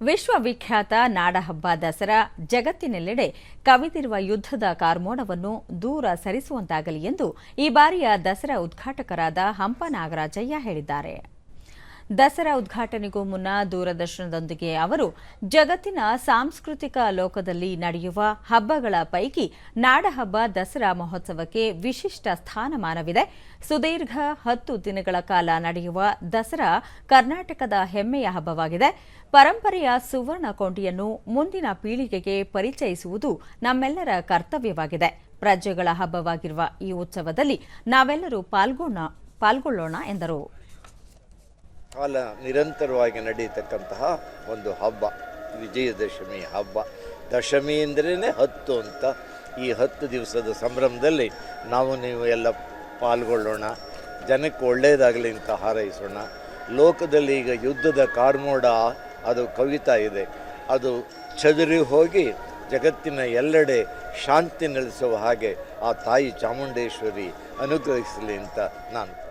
ವಿಶ್ವವಿಖ್ಯಾತ ನಾಡಹಬ್ಬ ದಸರಾ ಜಗತ್ತಿನೆಲ್ಲೆಡೆ ಕವಿದಿರುವ ಯುದ್ಧದ ಕಾರ್ಮೋಡವನ್ನು ದೂರ ಸರಿಸುವಂತಾಗಲಿ ಎಂದು ಈ ಬಾರಿಯ ದಸರಾ ಉದ್ಘಾಟಕರಾದ ಹಂಪ ನಾಗರಾಜಯ್ಯ ಹೇಳಿದ್ದಾರೆ. ದಸರಾ ಉದ್ಘಾಟನೆಗೂ ಮುನ್ನ ದೂರದರ್ಶನದೊಂದಿಗೆ ಅವರು ಜಗತ್ತಿನ ಸಾಂಸ್ಕೃತಿಕ ಲೋಕದಲ್ಲಿ ನಡೆಯುವ ಹಬ್ಬಗಳ ಪೈಕಿ ನಾಡಹಬ್ಬ ದಸರಾ ಮಹೋತ್ಸವಕ್ಕೆ ವಿಶಿಷ್ಟ ಸ್ಥಾನಮಾನವಿದೆ. ಸುದೀರ್ಘ ಹತ್ತು ದಿನಗಳ ಕಾಲ ನಡೆಯುವ ದಸರಾ ಕರ್ನಾಟಕದ ಹೆಮ್ಮೆಯ ಹಬ್ಬವಾಗಿದೆ. ಪರಂಪರೆಯ ಸುವರ್ಣ ಕೊಂಡಿಯನ್ನು ಮುಂದಿನ ಪೀಳಿಗೆಗೆ ಪರಿಚಯಿಸುವುದು ನಮ್ಮೆಲ್ಲರ ಕರ್ತವ್ಯವಾಗಿದೆ. ಪ್ರಜೆಗಳ ಹಬ್ಬವಾಗಿರುವ ಈ ಉತ್ಸವದಲ್ಲಿ ನಾವೆಲ್ಲರೂ ಪಾಲ್ಗೊಳ್ಳೋಣ ಎಂದರು. ಕಾಲ ನಿರಂತರವಾಗಿ ನಡೆಯತಕ್ಕಂತಹ ಒಂದು ಹಬ್ಬ ವಿಜಯದಶಮಿ ಹಬ್ಬ. ದಶಮಿ ಅಂದ್ರೇ ಹತ್ತು ಅಂತ. ಈ ಹತ್ತು ದಿವಸದ ಸಂಭ್ರಮದಲ್ಲಿ ನಾವು ನೀವು ಎಲ್ಲ ಪಾಲ್ಗೊಳ್ಳೋಣ. ಜನಕ್ಕೆ ಒಳ್ಳೆಯದಾಗಲಿ ಅಂತ ಹಾರೈಸೋಣ. ಲೋಕದಲ್ಲಿ ಈಗ ಯುದ್ಧದ ಕಾರ್ಮೋಡ, ಅದು ಕವಿತಾ ಇದೆ. ಅದು ಚದುರಿ ಹೋಗಿ ಜಗತ್ತಿನ ಎಲ್ಲೆಡೆ ಶಾಂತಿ ನೆಲೆಸುವ ಹಾಗೆ ಆ ತಾಯಿ ಚಾಮುಂಡೇಶ್ವರಿ ಅನುಗ್ರಹಿಸಲಿ ಅಂತ ನಾನು